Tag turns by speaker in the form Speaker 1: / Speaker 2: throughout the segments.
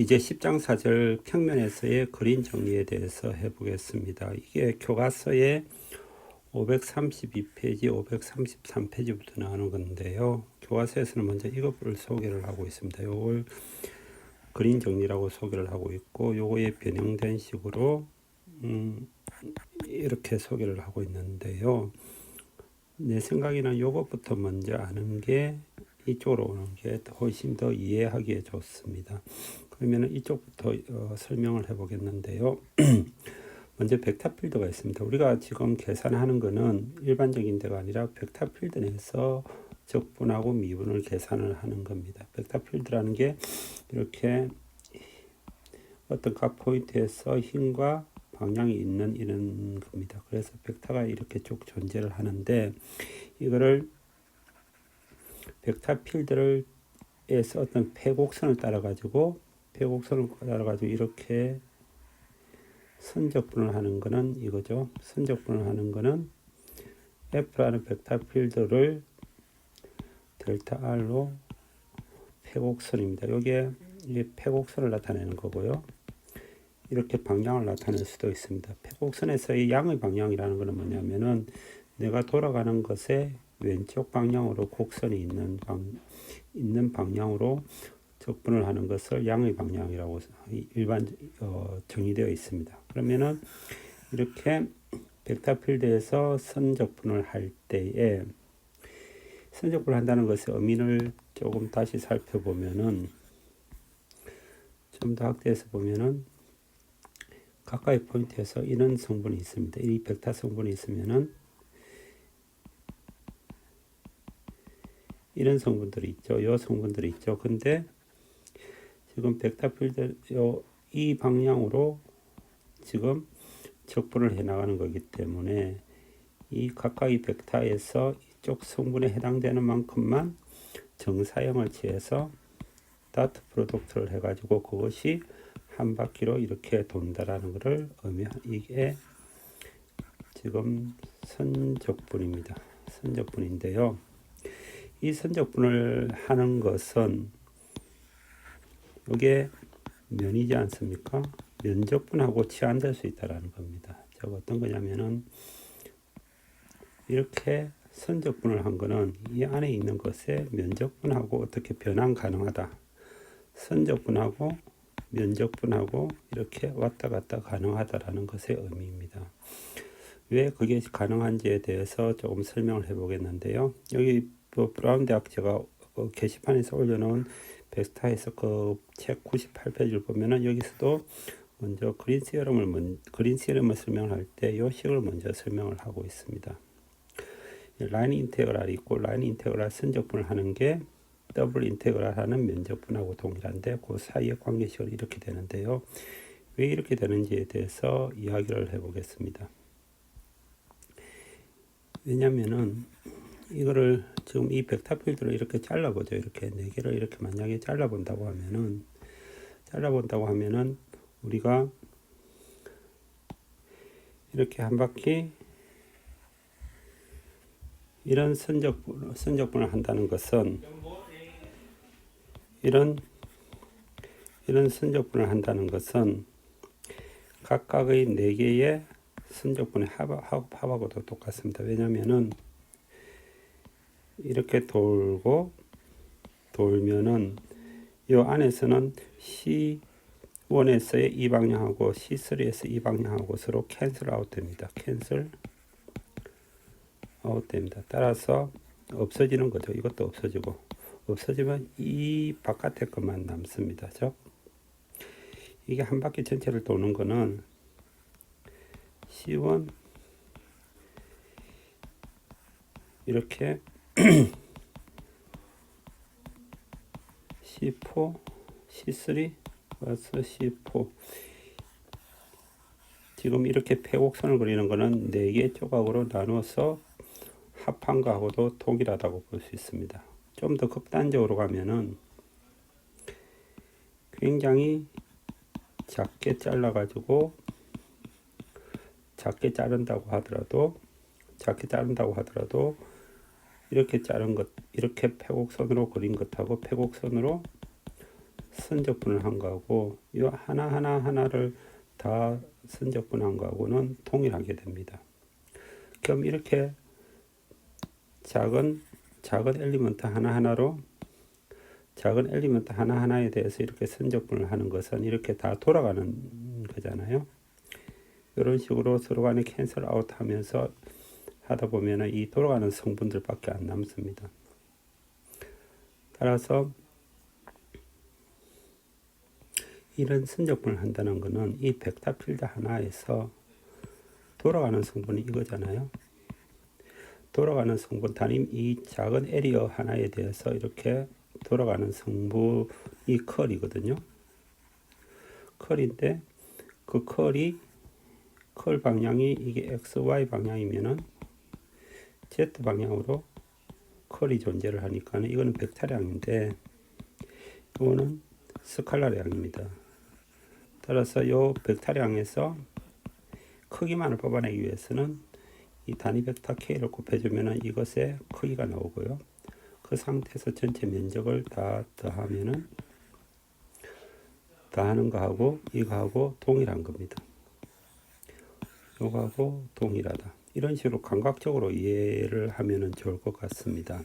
Speaker 1: 이제 10장 4절 평면에서의 그림 정리에 대해서 해보겠습니다. 이게 교과서의 532페이지, 533페이지부터 나오는 건데요. 교과서에서는 먼저 이것을 소개를 하고 있습니다. 이걸 그림 정리라고 소개를 하고 있고, 요거에 변형된 식으로 음, 이렇게 소개를 하고 있는데요. 내 생각에는 요것부터 먼저 아는 게 이쪽으로 오는 게 훨씬 더 이해하기에 좋습니다. 그러면 이쪽부터 어, 설명을 해 보겠는데요. 먼저 벡터 필드가 있습니다. 우리가 지금 계산하는 거는 일반적인 데가 아니라 벡터 필드 내에서 적분하고 미분을 계산을 하는 겁니다. 벡터 필드라는 게 이렇게 어떤 각 포인트에서 힘과 방향이 있는 이런 겁니다. 그래서 벡터가 이렇게 쭉 존재를 하는데 이거를 벡터 필드를 에서 어떤 폐곡선을 따라 가지고 폐곡선을 따라 가지고 이렇게 선적분을 하는 거는 이거죠. 선적분을 하는 거는 F라는 벡터 필드를 델타 R로 폐곡선입니다. 여기에 이게 폐곡선을 나타내는 거고요. 이렇게 방향을 나타낼 수도 있습니다. 폐곡선에서의 양의 방향이라는 것은 뭐냐면은 내가 돌아가는 것에 왼쪽 방향으로 곡선이 있는 방 있는 방향으로 적분을 하는 것을 양의 방향이라고 일반 어, 정의되어 있습니다. 그러면은 이렇게 벡터 필드에서 선적분을 할 때에 선적분을 한다는 것의 의미를 조금 다시 살펴보면은 좀 더 확대해서 보면은 가까이 포인트에서 이런 성분이 있습니다. 이 벡터 성분이 있으면은 이런 성분들이 있죠. 요 성분들이 있죠. 근데 지금 벡터 필드 요이 방향으로 지금 적분을 해 나가는 거기 때문에 이 가까이 벡터에서 이쪽 성분에 해당되는 만큼만 정사형을 취해서 다트 프로덕트를 해가지고 그것이 한 바퀴로 이렇게 돈다라는 것을 의미한 이게 지금 선적분입니다. 선적분인데요. 이 선적분을 하는 것은 이게 면이지 않습니까? 면적분하고 치환될 수 있다라는 겁니다. 저 어떤 거냐면은 이렇게 선적분을 한 거는 이 안에 있는 것에 면적분하고 어떻게 변환 가능하다. 선적분하고 면적분하고 이렇게 왔다 갔다 가능하다라는 것의 의미입니다. 왜 그게 가능한지에 대해서 조금 설명을 해보겠는데요. 여기 그 브라운 대학 제가 그 게시판에서 올려놓은 베스타에서 그책 98페이지를 보면은 여기서도 먼저 그린 시어럼을 먼, 그린 시어럼을 설명할 때이 식을 먼저 설명을 하고 있습니다. 라인 인테그랄이 있고 라인 인테그랄 선적분을 하는 게 더블 인테그랄 하는 면적분하고 동일한데 그 사이의 관계식은 이렇게 되는데요. 왜 이렇게 되는지에 대해서 이야기를 해보겠습니다. 왜냐면은 이거를 지금 이 벡터 필드를 이렇게 잘라보죠. 이렇게 네 개를 이렇게 만약에 잘라본다고 하면은 잘라본다고 하면은 우리가 이렇게 한 바퀴 이런 선적분 선적분을 한다는 것은 이런 이런 선적분을 한다는 것은 각각의 네 개의 선적분의 합, 합하고도 똑같습니다. 왜냐하면은 이렇게 돌고 돌면은 이 안에서는 C1에서의 이 방향하고 C3에서 이 방향하고 서로 캔슬 아웃 됩니다. 캔슬 아웃 됩니다. 따라서 없어지는 거죠. 이것도 없어지고 없어지면 이 바깥에 것만 남습니다. 즉 이게 한 바퀴 전체를 도는 거는 C1 이렇게 C4, C3, 와서 C4. 지금 이렇게 폐곡선을 그리는 거는 4개 조각으로 나누어서 합한 거하고도 동일하다고 볼 수 있습니다. 좀 더 극단적으로 가면은 굉장히 작게 잘라가지고 작게 자른다고 하더라도 작게 자른다고 하더라도 이렇게 자른 것, 이렇게 폐곡선으로 그린 것하고 폐곡선으로 선적분을 한 거하고 이 하나 하나 하나를 다 선적분한 거하고는 동일하게 됩니다. 그럼 이렇게 작은 작은 엘리먼트 하나 하나로 작은 엘리먼트 하나 하나에 대해서 이렇게 선적분을 하는 것은 이렇게 다 돌아가는 거잖아요. 이런 식으로 서로 간에 캔슬 아웃 하면서 하다 보면은 이 돌아가는 성분들밖에 안 남습니다. 따라서 이런 선적분을 한다는 것은 이 벡터 필드 하나에서 돌아가는 성분이 이거잖아요. 돌아가는 성분 단임 이 작은 에리어 하나에 대해서 이렇게 돌아가는 성분이 컬이거든요. 컬인데 그 컬이 컬 방향이 이게 x, y 방향이면은 z 방향으로 컬이 존재를 하니까는 이거는 벡터량인데 이거는 스칼라량입니다. 따라서 요 벡터량에서 크기만을 뽑아내기 위해서는 이 단위 벡터 k를 곱해주면은 이것의 크기가 나오고요. 그 상태에서 전체 면적을 다 더하면은 더하는 거하고 이거하고 동일한 겁니다. 요거하고 동일하다. 이런 식으로 감각적으로 이해를 하면은 좋을 것 같습니다.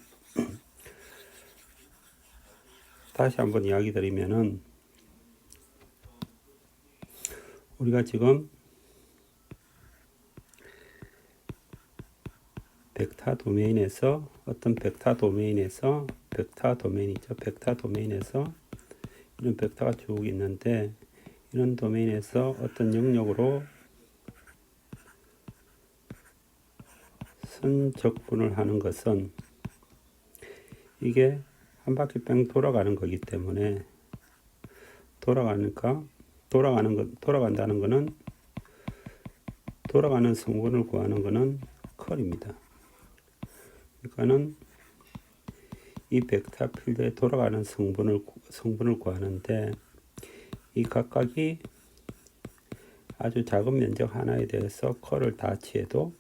Speaker 1: 다시 한번 이야기 드리면은 우리가 지금 벡터 도메인에서 어떤 벡터 도메인에서 벡터 도메인이죠. 벡터 도메인에서 이런 벡터가 쭉 있는데 이런 도메인에서 어떤 영역으로 선적분을 하는 것은 이게 한 바퀴 뺑 돌아가는 거기 때문에 돌아가니까 돌아가는 거 돌아간다는 거는 돌아가는 성분을 구하는 거는 컬입니다. 그러니까는 이 벡터 필드에 돌아가는 성분을 성분을 구하는데 이 각각이 아주 작은 면적 하나에 대해서 컬을 다 취해도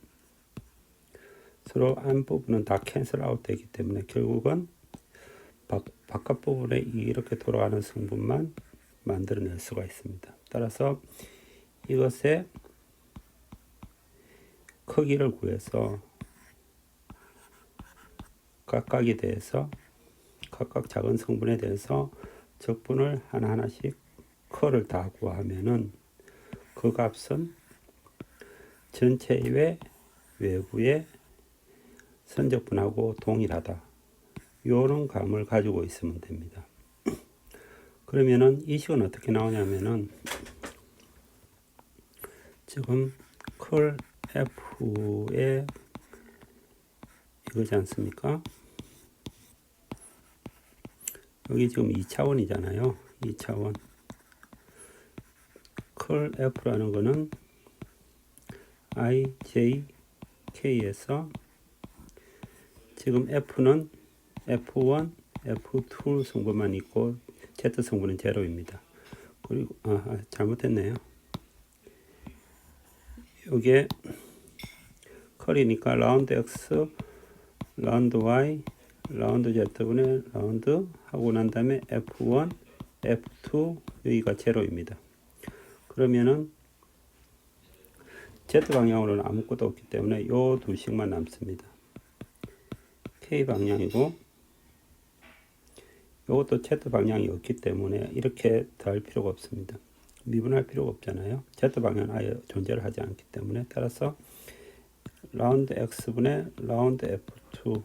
Speaker 1: 서로 안 부분은 다 캔슬 아웃 되기 때문에 결국은 바, 바깥 부분에 이렇게 돌아가는 성분만 만들어낼 수가 있습니다. 따라서 이것의 크기를 구해서 각각에 대해서 각각 작은 성분에 대해서 적분을 하나하나씩 커를 다 구하면은 그 값은 전체의 외부의 선적분하고 동일하다. 요런 감을 가지고 있으면 됩니다. 그러면은 이 식은 어떻게 나오냐면은 지금 컬 F의 이거지 않습니까? 여기 지금 2차원이잖아요. 2차원. 컬 F라는 거는 I, J, K에서 지금 F는 F1, F2 성분만 있고 Z 성분은 제로입니다. 그리고 아, 아 잘못했네요. 요게 컬이니까 라운드 X, 라운드 Y, 라운드 Z분의 라운드 하고 난 다음에 F1, F2 여기가 제로입니다. 그러면은 Z 방향으로는 아무것도 없기 때문에 요 두 식만 남습니다. K 방향이고 이것도 Z 방향이 없기 때문에 이렇게 더할 필요가 없습니다. 미분할 필요가 없잖아요. Z 방향은 아예 존재를 하지 않기 때문에 따라서 라운드 X분의 라운드 F2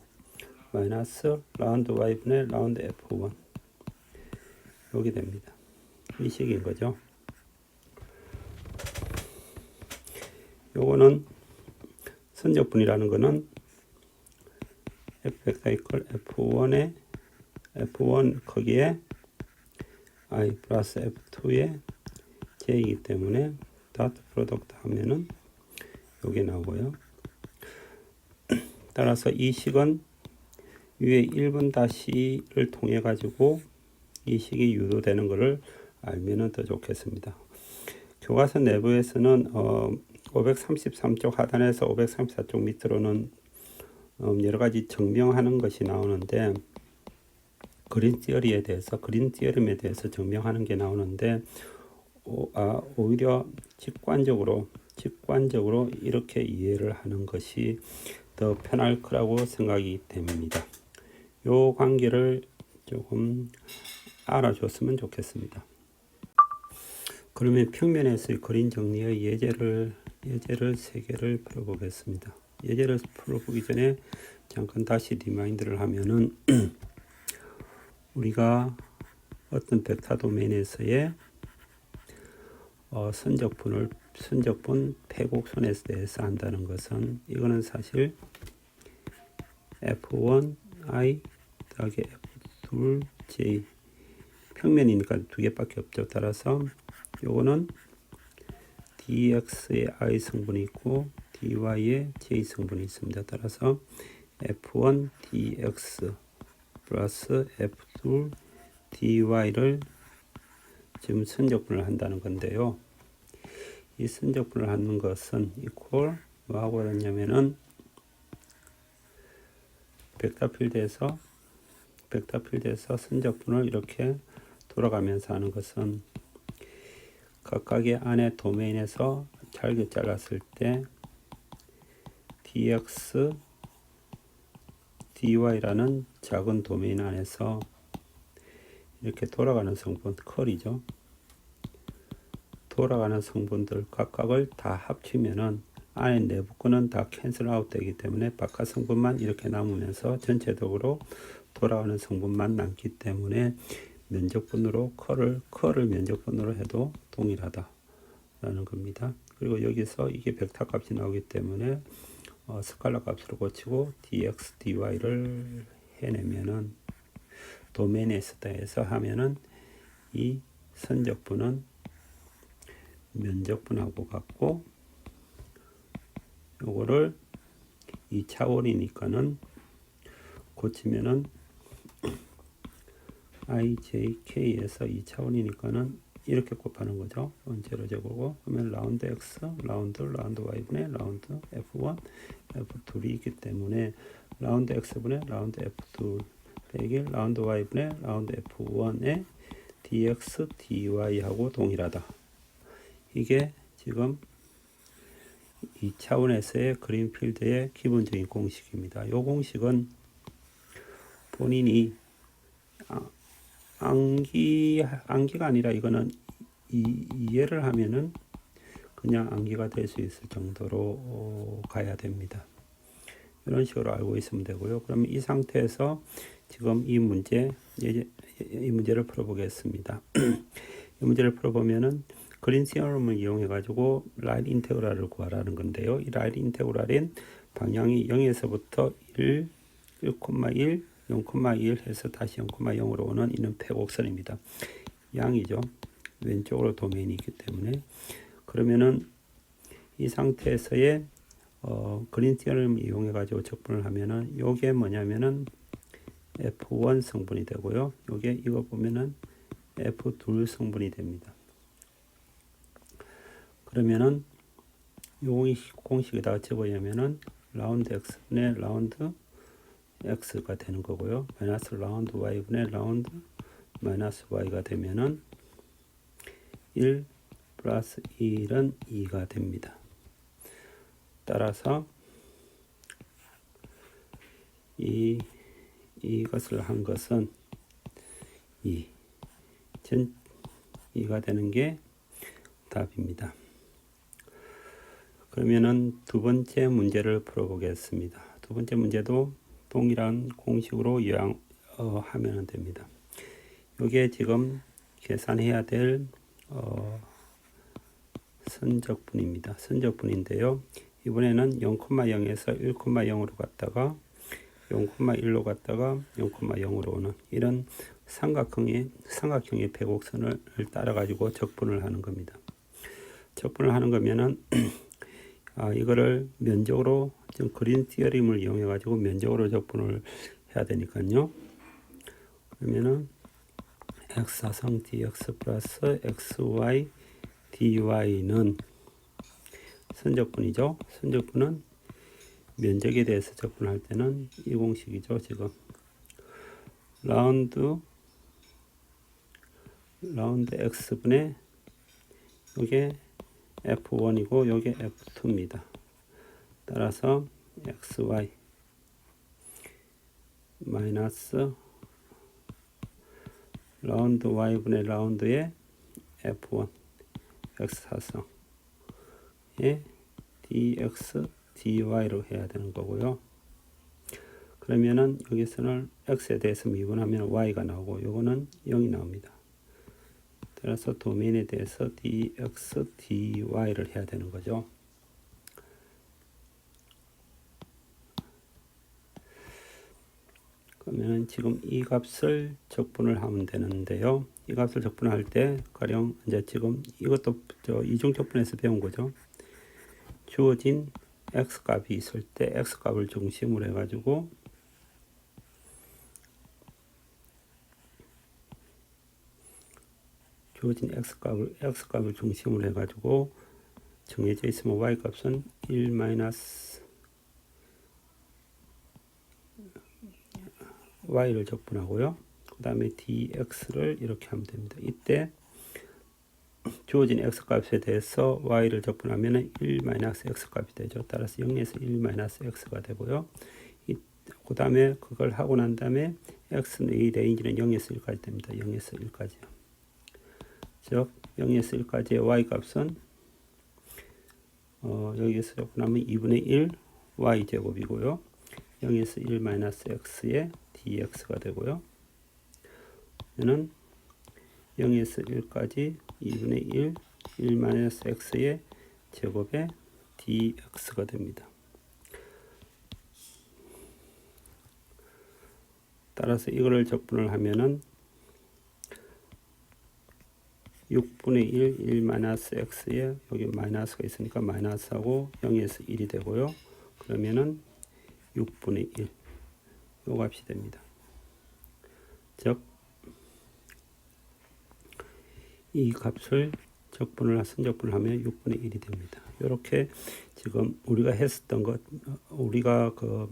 Speaker 1: 마이너스 라운드 Y분의 라운드 F1 여기 됩니다. 이 식인 거죠. 요거는 선적분이라는 거는 f 벡터 이퀄 f1에 f1 거기에 i 플러스 f2에 j이기 때문에 다트 프로덕트 하면은 요게 나오고요. 따라서 이 식은 위에 1분 다시를 통해 가지고 이 식이 유도되는 것을 알면은 더 좋겠습니다. 교과서 내부에서는 어 533쪽 하단에서 534쪽 밑으로는 음, 여러 가지 증명하는 것이 나오는데 그린 티어리에 대해서 그린 티어림에 대해서 증명하는 게 나오는데 오, 아, 오히려 직관적으로 직관적으로 이렇게 이해를 하는 것이 더 편할 거라고 생각이 됩니다. 요 관계를 조금 알아줬으면 좋겠습니다. 그러면 평면에서의 그림 정리의 예제를 예제를 세 개를 풀어보겠습니다. 예제를 풀어보기 전에 잠깐 다시 리마인드를 하면은 우리가 어떤 벡터 도메인에서의 어, 선적분을 선적분 패곡선에 대해서 한다는 것은 이거는 사실 f1i 더하기 f2j 평면이니까 두 개밖에 없죠. 따라서 요거는 dx의 i 성분이 있고 dy의 j 성분이 있습니다. 따라서 f1 dx 플러스 f2 dy를 지금 선적분을 한다는 건데요. 이 선적분을 하는 것은 이퀄 뭐하고 그랬냐면은 벡터 필드에서 벡터 필드에서 선적분을 이렇게 돌아가면서 하는 것은 각각의 안에 도메인에서 잘게 잘랐을 때 dx dy라는 작은 도메인 안에서 이렇게 돌아가는 성분 컬이죠. 돌아가는 성분들 각각을 다 합치면은 안에 내부 거는 다 캔슬 아웃 되기 때문에 바깥 성분만 이렇게 남으면서 전체적으로 돌아가는 성분만 남기 때문에 면적분으로 컬을 컬을 면적분으로 해도 동일하다라는 겁니다. 그리고 여기서 이게 벡터 값이 나오기 때문에 어, 스칼라 값으로 고치고 dx dy를 해내면은 도메인에서 해서 하면은 이 선적분은 면적분하고 같고 요거를 이 차원이니까는 고치면은 ijk에서 이 차원이니까는 이렇게 곱하는 거죠. 원제로 제곱고 그러면 라운드 x, 라운드, 라운드 y분의 라운드 f1, f2이 있기 때문에 라운드 x분의 라운드 f2 빼기 라운드 y분의 라운드 f1의 dx, dy하고 동일하다. 이게 지금 이 차원에서의 그린필드의 기본적인 공식입니다. 이 공식은 본인이 아, 암기 암기가 아니라 이거는 이, 이해를 하면은 그냥 암기가 될 수 있을 정도로 어, 가야 됩니다. 이런 식으로 알고 있으면 되고요. 그러면 이 상태에서 지금 이 문제 이 문제를 풀어보겠습니다. 이 문제를 풀어보면은 그린 시어럼을 이용해 가지고 라인 인테그랄을 구하라는 건데요. 이 라인 인테그랄은 방향이 0에서부터 1, 1,1 0,1 해서 다시 0,0으로 오는 이는 패곡선입니다. 양이죠. 왼쪽으로 도메인이 있기 때문에 그러면은 이 상태에서의 어, 그린 티어를 이용해 가지고 적분을 하면은 요게 뭐냐면은 F1 성분이 되고요. 요게 이거 보면은 F2 성분이 됩니다. 그러면은 요 공식에다가 적어야면은 라운드 x분의 라운드 x가 되는 거고요. 마이너스 라운드 y분의 라운드 마이너스 y가 되면은 1 플러스 1은 2가 됩니다. 따라서 이 이것을 한 것은 2. 전 2가 되는 게 답입니다. 그러면은 두 번째 문제를 풀어보겠습니다. 두 번째 문제도 동일한 공식으로 요양 어, 하면 됩니다. 이게 지금 계산해야 될 어, 선적분입니다. 선적분인데요. 이번에는 0,0에서 1,0으로 갔다가 0,1로 갔다가 0,0으로 오는 이런 삼각형의 삼각형의 배곡선을 따라 가지고 적분을 하는 겁니다. 적분을 하는 거면은 아, 이거를 면적으로 좀 그린 티어림을 이용해 가지고 면적으로 적분을 해야 되니까요. 그러면은 x 사성 dx 플러스 xy dy는 선적분이죠. 선적분은 면적에 대해서 적분할 때는 이 공식이죠. 지금 라운드 라운드 x분의 요게 f1이고 요게 f2입니다. 따라서 xy 마이너스 라운드 y분의 라운드의 f1 x4성의 dx dy로 해야 되는 거고요. 그러면은 여기서는 x에 대해서 미분하면 y가 나오고 요거는 0이 나옵니다. 따라서 도메인에 대해서 dx dy를 해야 되는 거죠. 그러면 지금 이 값을 적분을 하면 되는데요. 이 값을 적분할 때 가령 이제 지금 이것도 저 이중 적분에서 배운 거죠. 주어진 x 값이 있을 때 x 값을 중심으로 해가지고 주어진 x 값을 x 값을 중심으로 해가지고 정해져 있으면 y 값은 1 마이너스 y를 적분하고요. 그 다음에 dx를 이렇게 하면 됩니다. 이때 주어진 x 값에 대해서 y를 적분하면 1 마이너스 x 값이 되죠. 따라서 0에서 1 마이너스 x가 되고요. 그 다음에 그걸 하고 난 다음에 x는 이 레인지는 0에서 1까지 됩니다. 0에서 1까지요. 즉 0에서 1까지의 y 값은 어, 여기에서 적분하면 2분의 1 y 제곱이고요. 0에서 1 마이너스 x의 dx가 되고요. 얘는 0에서 1까지 2분의 1, 1 마이너스 x의 제곱의 dx가 됩니다. 따라서 이거를 적분을 하면은 6분의 1, 1 마이너스 x에 여기 마이너스가 있으니까 마이너스하고 0에서 1이 되고요. 그러면은 6분의 1. 요 값이 됩니다. 즉, 이 값을 적분을, 선적분을 하면 6분의 1이 됩니다. 이렇게 지금 우리가 했었던 것, 우리가 그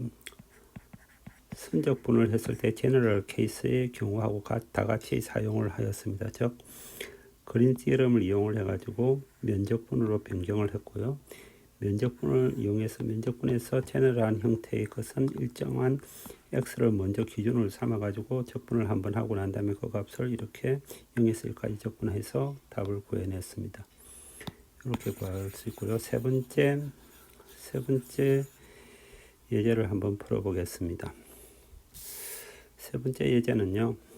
Speaker 1: 선적분을 했을 때 제너럴 케이스의 경우하고 다 같이 사용을 하였습니다. 즉, 그린 티어럼을 이용을 해가지고 면적분으로 변경을 했고요. 면적분을 이용해서 면적분에서 제너럴한 형태의 것은 일정한 x를 먼저 기준으로 삼아 가지고 적분을 한번 하고 난 다음에 그 값을 이렇게 0에서 1까지 적분해서 답을 구해냈습니다. 이렇게 구할 수 있고요. 세 번째 세 번째 예제를 한번 풀어 보겠습니다. 세 번째 예제는요.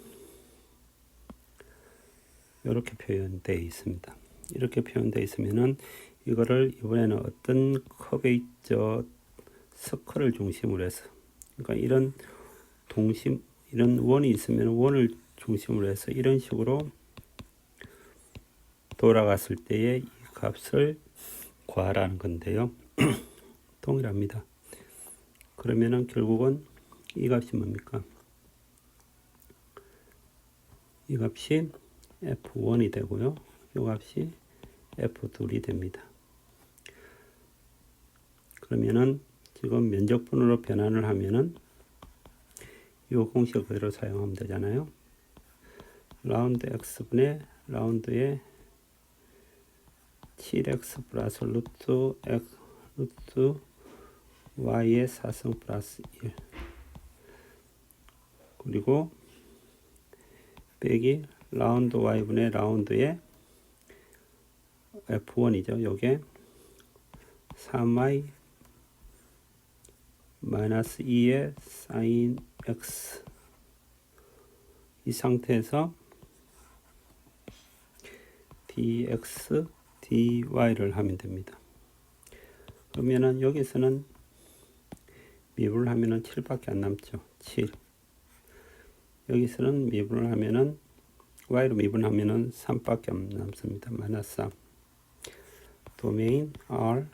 Speaker 1: 이렇게 표현되어 있습니다. 이렇게 표현되어 있으면은 이거를 이번에는 어떤 커베이저 서클을 중심으로 해서 그러니까 이런 동심 이런 원이 있으면 원을 중심으로 해서 이런 식으로 돌아갔을 때의 이 값을 구하라는 건데요. 동일합니다. 그러면은 결국은 이 값이 뭡니까? 이 값이 F1이 되고요. 이 값이 F2이 됩니다. 그러면은 지금 면적분으로 변환을 하면은 이 공식 그대로 사용하면 되잖아요. 라운드 x분의 라운드의 7x 플러스 루트 x 루트 y의 4성 플러스 1 그리고 빼기 라운드 y분의 라운드의 f1이죠. 요게 3y 마이너스 2의 사인 x 이 상태에서 dx dy를 하면 됩니다. 그러면은 여기서는 미분을 하면은 7밖에 안 남죠. 7. 여기서는 미분을 하면은 y로 미분하면은 3밖에 안 남습니다. 마이너스 3. 도메인 r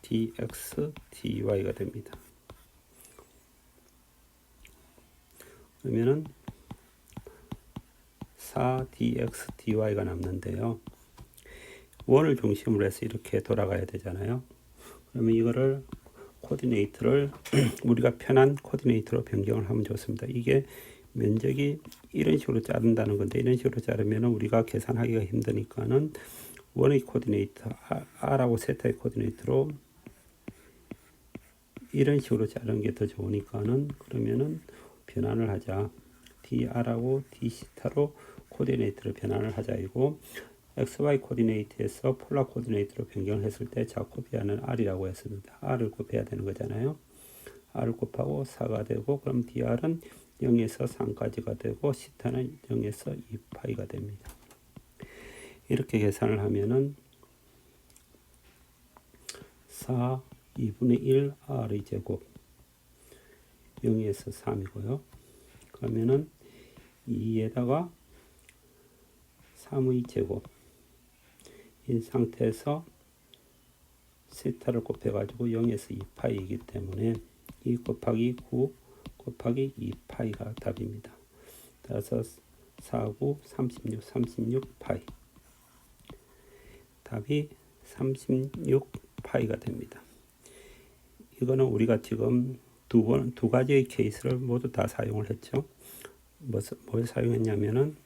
Speaker 1: dx dy가 됩니다. 그러면은 4dx dy가 남는데요. 원을 중심으로 해서 이렇게 돌아가야 되잖아요. 그러면 이거를 코디네이트를 우리가 편한 코디네이트로 변경을 하면 좋습니다. 이게 면적이 이런 식으로 자른다는 건데 이런 식으로 자르면은 우리가 계산하기가 힘드니까는 원의 코디네이터 R- R하고 세타의 코디네이터로 이런 식으로 자르는 게 더 좋으니까는 그러면은 변환을 하자. dr하고 d시타로 코디네이터를 변환을 하자 이고 xy 코디네이트에서 폴라 코디네이트로 변경을 했을 때 자코비아는 r이라고 했습니다. r을 곱해야 되는 거잖아요. r을 곱하고 4가 되고 그럼 dr은 0에서 3까지가 되고 시타는 0에서 2파이가 됩니다. 이렇게 계산을 하면은 4 2분의 1 r의 제곱 0에서 3이고요. 그러면은 2에다가 3의 제곱 인 상태에서 세타를 곱해가지고 0에서 2파이이기 때문에 2 곱하기 9 곱하기 2파이가 답입니다. 따라서 4, 9, 36, 36파이 답이 36파이가 됩니다. 이거는 우리가 지금 두 번, 두 가지의 케이스를 모두 다 사용을 했죠. 뭐, 뭘 사용했냐면은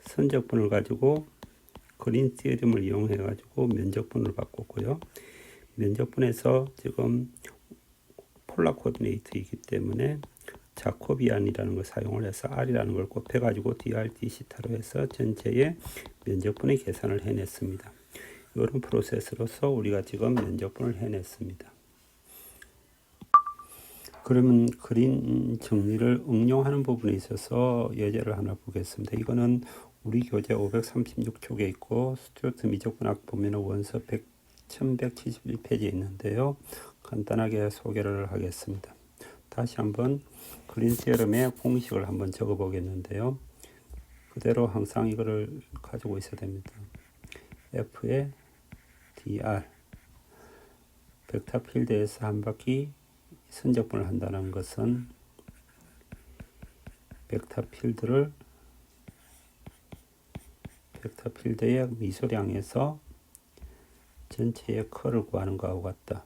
Speaker 1: 선적분을 가지고 그린 시리움을 이용해 가지고 면적분을 바꿨고요. 면적분에서 지금 폴라 코디네이트이기 때문에 자코비안이라는 걸 사용을 해서 r이라는 걸 곱해 가지고 dr d시타로 해서 전체의 면적분의 계산을 해냈습니다. 이런 프로세스로서 우리가 지금 면적분을 해냈습니다. 그러면 그린 정리를 응용하는 부분에 있어서 예제를 하나 보겠습니다. 이거는 우리 교재 536쪽에 있고 스튜어트 미적분학 보면 원서 100, 1171페이지에 있는데요. 간단하게 소개를 하겠습니다. 다시 한번 그린 시어럼의 공식을 한번 적어 보겠는데요. 그대로 항상 이거를 가지고 있어야 됩니다. F의 dr 벡터 필드에서 한 바퀴 선적분을 한다는 것은 벡터 필드를 벡터 필드의 미소량에서 전체의 커를 구하는 거하고 같다.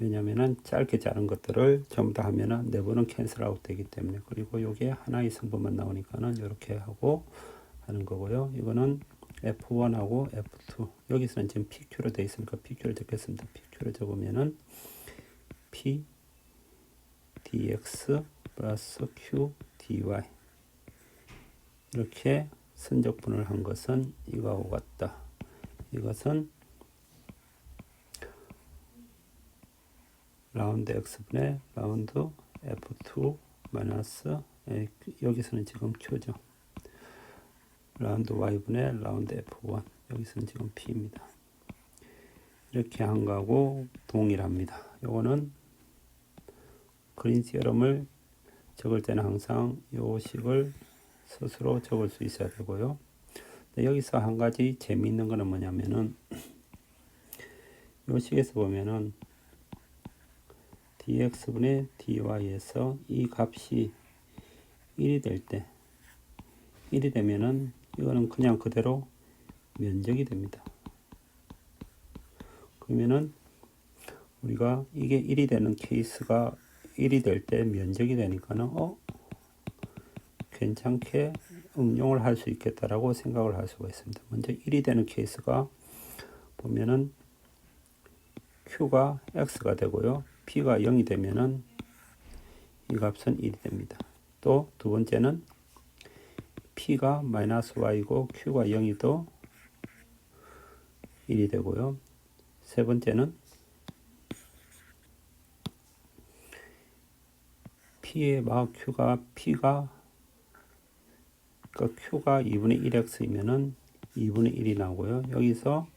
Speaker 1: 왜냐면은 짧게 자른 것들을 전부 다 하면은 내부는 캔슬 아웃 되기 때문에 그리고 요게 하나의 성분만 나오니까는 이렇게 하고 하는 거고요. 이거는 F1하고 F2 여기서는 지금 PQ로 되어 있으니까 PQ를 적겠습니다. PQ를 적으면은 P dx 플러스 q dy 이렇게 선적분을 한 것은 이거하고 같다. 이것은 라운드 x분의 라운드 f2 마이너스 여기서는 지금 q죠. 라운드 y분의 라운드 f1 여기서는 지금 p입니다. 이렇게 한 거하고 동일합니다. 요거는 그린 시어럼을 적을 때는 항상 요 식을 스스로 적을 수 있어야 되고요. 여기서 한 가지 재미있는 거는 뭐냐면은 요 식에서 보면은 dx분의 dy에서 이 값이 1이 될 때 1이 되면은 이거는 그냥 그대로 면적이 됩니다. 그러면은 우리가 이게 1이 되는 케이스가 1이 될 때 면적이 되니까는 어 괜찮게 응용을 할 수 있겠다라고 생각을 할 수가 있습니다. 먼저 1이 되는 케이스가 보면은 q가 x가 되고요. P가 0이 되면은 이 값은 1이 됩니다. 또 두 번째는 p가 마이너스 y고 q가 0이도 1이 되고요. 세 번째는 p의 막 q가 p가 그 q가 2분의 1x이면은 2분의 1이 나오고요. 여기서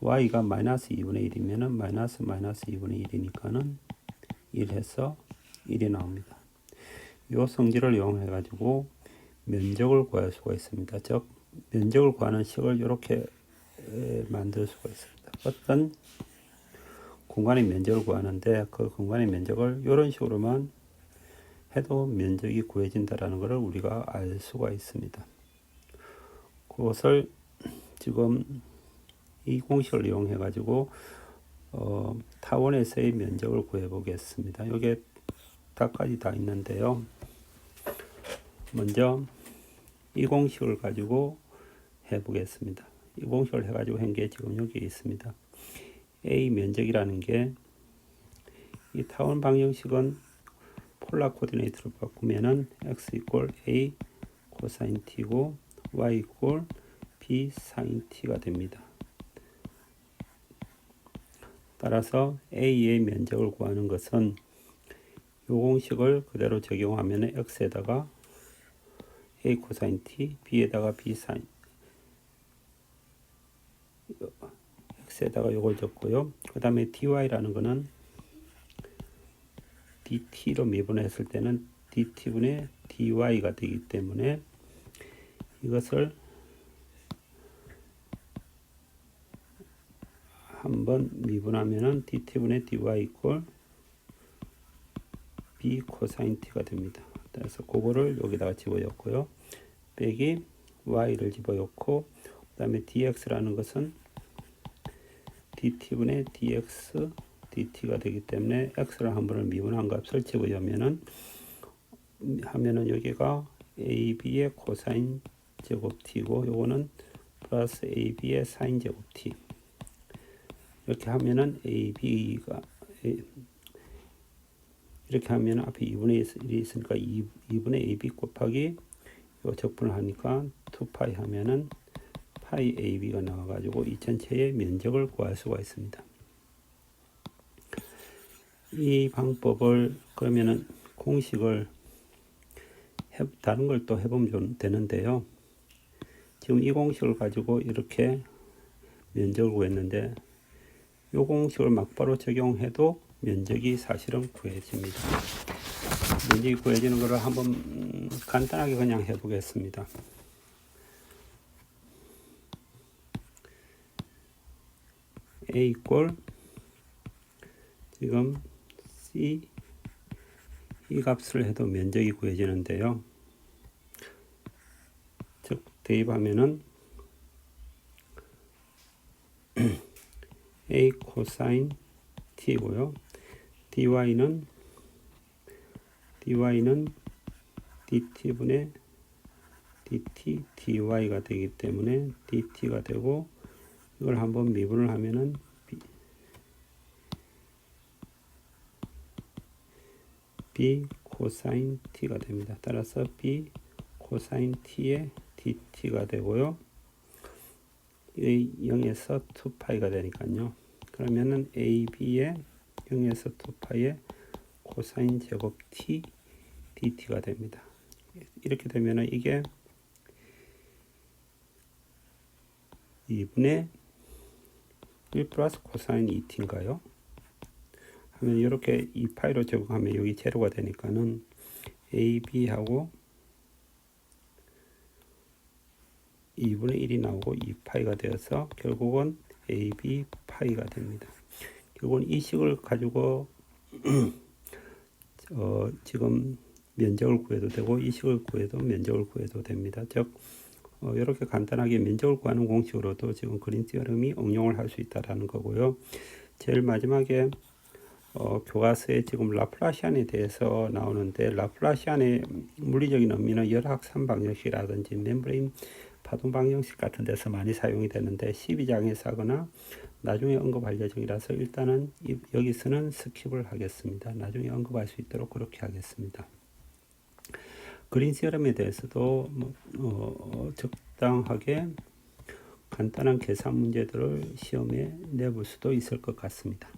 Speaker 1: y가 마이너스 2분의 1이면은 마이너스 마이너스 2분의 1이니까는 1 해서 1이 나옵니다. 요 성질을 이용해 가지고 면적을 구할 수가 있습니다. 즉 면적을 구하는 식을 이렇게 만들 수가 있습니다. 어떤 공간의 면적을 구하는데 그 공간의 면적을 이런 식으로만 해도 면적이 구해진다라는 것을 우리가 알 수가 있습니다. 그것을 지금 이 공식을 이용해 가지고 어, 타원에서의 면적을 구해 보겠습니다. 이게 닥닥까지 다 있는데요. 먼저 이 공식을 가지고 해 보겠습니다. 이 공식을 해 가지고 한 게 지금 여기 있습니다. A 면적이라는 게 이 타원 방정식은 폴라 코디네이트로 바꾸면은 x a 코사인 t고 y b 사인 t가 됩니다. 따라서 a의 면적을 구하는 것은 이 공식을 그대로 적용하면 x에다가 a 코사인 t, b에다가 b 사인 x에다가 요걸 적고요. 그 다음에 dy라는 거는 dt로 미분했을 때는 dt분의 dy가 되기 때문에 이것을 한번 미분하면은 dt분의 dy 이퀄 b 코사인 t가 됩니다. 그래서 그거를 여기다가 집어넣고요. 빼기 y를 집어넣고 그 다음에 dx라는 것은 dt분의 dx dt가 되기 때문에 x를 한 번을 미분한 값을 집어넣으면은 하면은 여기가 ab의 코사인 제곱 t고 요거는 플러스 ab의 사인 제곱 t 이렇게 하면은 ab가 이렇게 하면 앞에 2분의 1이 있으니까 2, 2분의 ab 곱하기 요 적분을 하니까 2파이 하면은 파이 ab가 나와가지고 이 전체의 면적을 구할 수가 있습니다. 이 방법을 그러면은 공식을 해, 다른 걸 또 해보면 좀 되는데요. 지금 이 공식을 가지고 이렇게 면적을 구했는데 이 공식을 막바로 적용해도 면적이 사실은 구해집니다. 면적이 구해지는 것을 한번 음, 간단하게 그냥 해보겠습니다. a 이꼴 지금 c 이 값을 해도 면적이 구해지는데요. 즉 대입하면은 a 코사인 t고요. dy는 dy는 dt분의 dt dy가 되기 때문에 dt가 되고 이걸 한번 미분을 하면은 b, 코사인 t가 됩니다. 따라서 b 코사인 t의 dt가 되고요. 이 0에서 2파이가 되니까요. 그러면은 ab의 0에서 2파이의 코사인 제곱 t dt가 됩니다. 이렇게 되면은 이게 2분의 1 플러스 코사인 2t인가요? 하면 이렇게 2파이로 적용하면 여기 제로가 되니까는 ab하고 2분의 1이 나오고 2파이가 되어서 결국은 ab 파이가 됩니다. 결국은 이 식을 가지고 어, 지금 면적을 구해도 되고 이 식을 구해도 면적을 구해도 됩니다. 즉 어, 이렇게 간단하게 면적을 구하는 공식으로도 지금 그린 티어럼이 응용을 할 수 있다라는 거고요. 제일 마지막에 어, 교과서에 지금 라플라시안에 대해서 나오는데 라플라시안의 물리적인 의미는 열학산 방정식이라든지 멤브레인 파동 방정식 같은 데서 많이 사용이 되는데 12장에서 하거나 나중에 언급할 예정이라서 일단은 이, 여기서는 스킵을 하겠습니다. 나중에 언급할 수 있도록 그렇게 하겠습니다. 그린 시어럼에 대해서도 뭐, 어, 적당하게 간단한 계산 문제들을 시험에 내볼 수도 있을 것 같습니다.